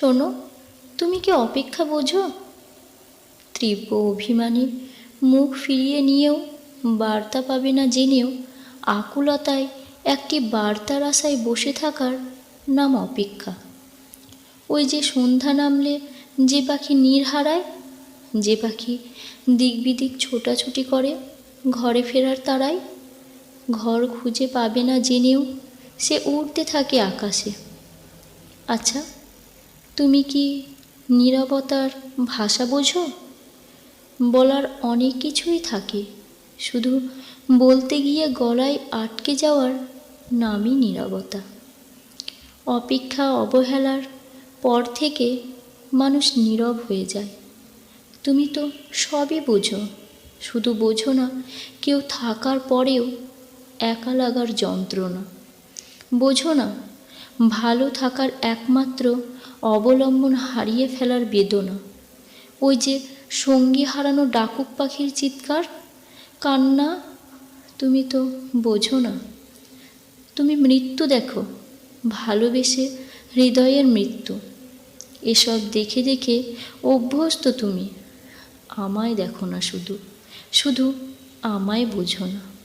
শোনো, তুমি কি অপেক্ষা বোঝো? তীব্র অভিমানী মুখ ফিরিয়ে নিয়েও বার্তা পাবে না জেনেও আকুলতায় একটি বার্তার আশায় বসে থাকার নাম অপেক্ষা। ওই যে সন্ধ্যা নামলে যে পাখি নীর হারায়, যে পাখি দিক বিদিক ছোটাছুটি করে ঘরে ফেরার তারায়, ঘর খুঁজে পাবে না জেনেও সে উড়তে থাকে আকাশে। আচ্ছা তুমি কি নীরবতার ভাষা বোঝো? বলার অনেক কিছুই থাকে, শুধু বলতে গিয়ে গলায় আটকে যাওয়ার নামই নীরবতা। অপেক্ষা অবহেলার পর থেকে মানুষ নীরব হয়ে যায়। তুমি তো সবই বোঝো, শুধু বোঝো না, কেউ থাকার পরেও একা লাগার যন্ত্রণা। বোঝো না ভালো থাকার একমাত্র অবলম্বন হারিয়ে ফেলার বেদনা। ওই যে সঙ্গী হারানো ডাকুক পাখির চিৎকার, কান্না, তুমি তো বোঝো না। তুমি মৃত্যু দেখো, ভালোবেসে হৃদয়ের মৃত্যু। এসব দেখে দেখে অভ্যস্ত তুমি। আমায় দেখো না শুধু শুধু আমায় বোঝো না।